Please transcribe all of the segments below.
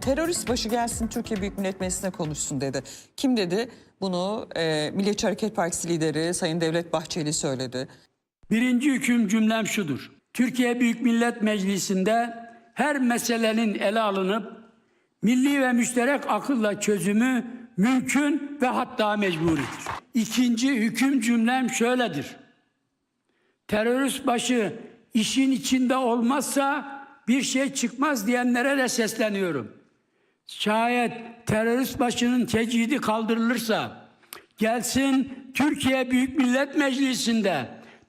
Terörist başı gelsin Türkiye Büyük Millet Meclisi'ne konuşsun dedi. Kim dedi? Bunu e, Milliyetçi Hareket Partisi lideri Sayın Devlet Bahçeli söyledi. Birinci hüküm cümlem şudur. Türkiye Büyük Millet Meclisi'nde her meselenin ele alınıp milli ve müşterek akılla çözümü mümkün ve hatta mecburidir. İkinci hüküm cümlem şöyledir. Terörist başı işin içinde olmazsa bir şey çıkmaz diyenlere de sesleniyorum. Şayet terörist başının tecidi kaldırılırsa gelsin Türkiye Büyük Millet Meclisi'nde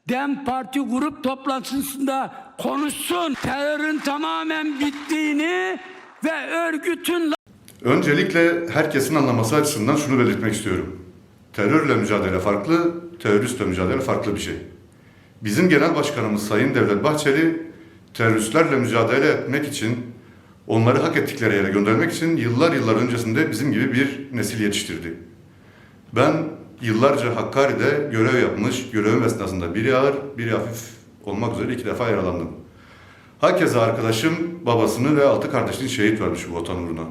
DEM Parti grup toplantısında konuşsun. Terörün tamamen bittiğini ve örgütün Öncelikle herkesin anlaması açısından şunu belirtmek istiyorum. Terörle mücadele farklı, teröristle mücadele farklı bir şey. Bizim Genel Başkanımız Sayın Devlet Bahçeli, teröristlerle mücadele etmek için, onları hak ettikleri yere göndermek için yıllar yıllar öncesinde bizim gibi bir nesil yetiştirdi. Ben yıllarca Hakkari'de görev yapmış, görevim esnasında biri ağır, biri hafif olmak üzere iki defa yaralandım. Hakeza arkadaşım babasını ve altı kardeşini şehit vermiş bu vatan uğruna.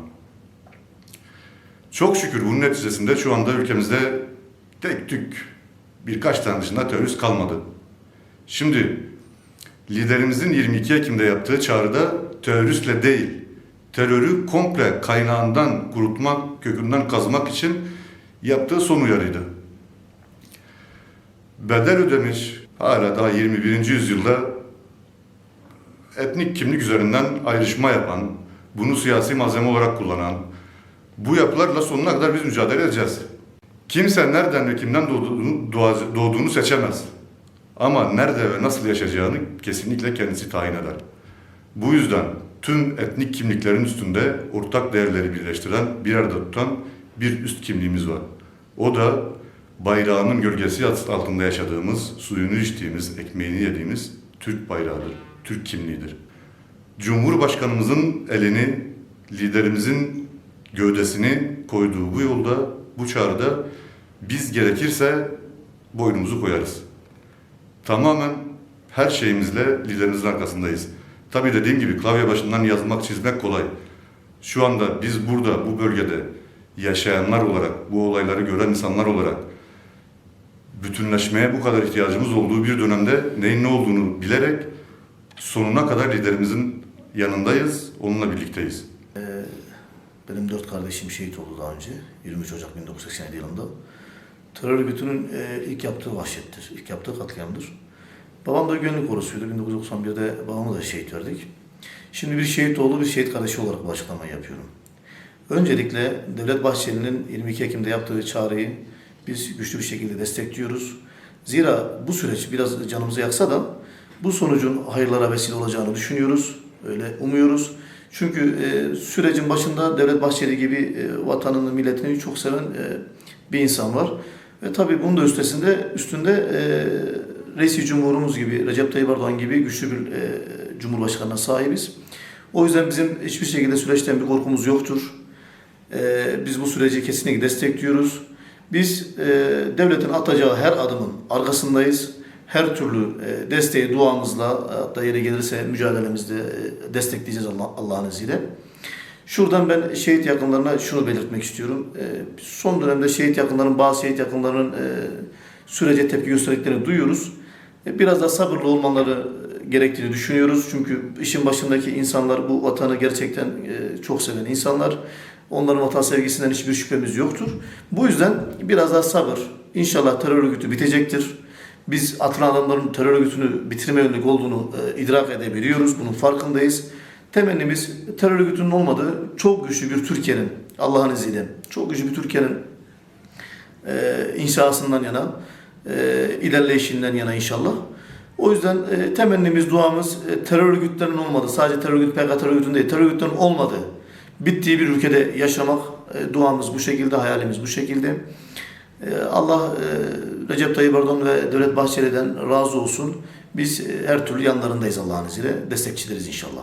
Çok şükür bunun neticesinde şu anda ülkemizde tek tük birkaç tane dışında terörist kalmadı. Şimdi liderimizin 22 Ekim'de yaptığı çağrıda teröristle değil, terörü komple kaynağından kurutmak, kökünden kazmak için yaptığı son uyarıydı. Bedel ödemiş, hala daha 21. yüzyılda etnik kimlik üzerinden ayrışma yapan, bunu siyasi malzeme olarak kullanan, bu yapılarla sonuna kadar biz mücadele edeceğiz. Kimse nereden ve kimden doğduğunu, doğduğunu seçemez. Ama nerede ve nasıl yaşayacağını kesinlikle kendisi tayin eder. Bu yüzden tüm etnik kimliklerin üstünde ortak değerleri birleştiren, bir arada tutan bir üst kimliğimiz var. O da bayrağının gölgesi altında yaşadığımız, suyunu içtiğimiz, ekmeğini yediğimiz Türk bayrağıdır, Türk kimliğidir. Cumhurbaşkanımızın elini, liderimizin gövdesini koyduğu bu yolda, bu çağrıda biz gerekirse boynumuzu koyarız. Tamamen her şeyimizle liderimizin arkasındayız. Tabii dediğim gibi klavye başından yazmak, çizmek kolay. Şu anda biz burada, bu bölgede yaşayanlar olarak, bu olayları gören insanlar olarak bütünleşmeye bu kadar ihtiyacımız olduğu bir dönemde neyin ne olduğunu bilerek sonuna kadar liderimizin yanındayız, onunla birlikteyiz. Benim dört kardeşim şehit oldu daha önce. 23 Ocak 1987 yılında. Terör örgütünün e, ilk yaptığı vahşettir. ilk yaptığı katliamdır. Babam da gönüllü korusuydu. 1991'de babamı da şehit verdik. Şimdi bir şehit oğlu, bir şehit kardeşi olarak bu yapıyorum. Öncelikle Devlet Bahçeli'nin 22 Ekim'de yaptığı çağrıyı biz güçlü bir şekilde destekliyoruz. Zira bu süreç biraz canımızı yaksa da bu sonucun hayırlara vesile olacağını düşünüyoruz. Öyle umuyoruz. Çünkü e, sürecin başında Devlet Bahçeli gibi e, vatanını, milletini çok seven e, bir insan var. Ve tabii bunun da üstesinde, üstünde e, Reisi Cumhurumuz gibi, Recep Tayyip Erdoğan gibi güçlü bir e, Cumhurbaşkanına sahibiz. O yüzden bizim hiçbir şekilde süreçten bir korkumuz yoktur. E, biz bu süreci kesinlikle destekliyoruz. Biz e, devletin atacağı her adımın arkasındayız. Her türlü e, desteği duamızla hatta yere gelirse mücadelemizde e, destekleyeceğiz Allah, Allah'ın izniyle. Şuradan ben şehit yakınlarına şunu belirtmek istiyorum. E, son dönemde şehit yakınların, bazı şehit yakınlarının e, sürece tepki gösterdiklerini duyuyoruz. E, biraz daha sabırlı olmaları gerektiğini düşünüyoruz. Çünkü işin başındaki insanlar bu vatanı gerçekten e, çok seven insanlar. Onların vatan sevgisinden hiçbir şüphemiz yoktur. Bu yüzden biraz daha sabır. İnşallah terör örgütü bitecektir. Biz atılan adamların terör örgütünü bitirme yönelik olduğunu e, idrak edebiliyoruz. Bunun farkındayız. Temennimiz terör örgütünün olmadığı çok güçlü bir Türkiye'nin Allah'ın izniyle çok güçlü bir Türkiye'nin e, inşasından yana, e, ilerleyişinden yana inşallah. O yüzden e, temennimiz, duamız e, terör örgütlerinin olmadığı, sadece terör örgütü, PKK terör örgütünün değil, terör örgütlerinin olmadığı, bittiği bir ülkede yaşamak, e, duamız bu şekilde, hayalimiz bu şekilde. E, Allah e, Recep Tayyip Erdoğan ve Devlet Bahçeli'den razı olsun. Biz e, her türlü yanlarındayız Allah'ın izniyle. Destekçileriz inşallah.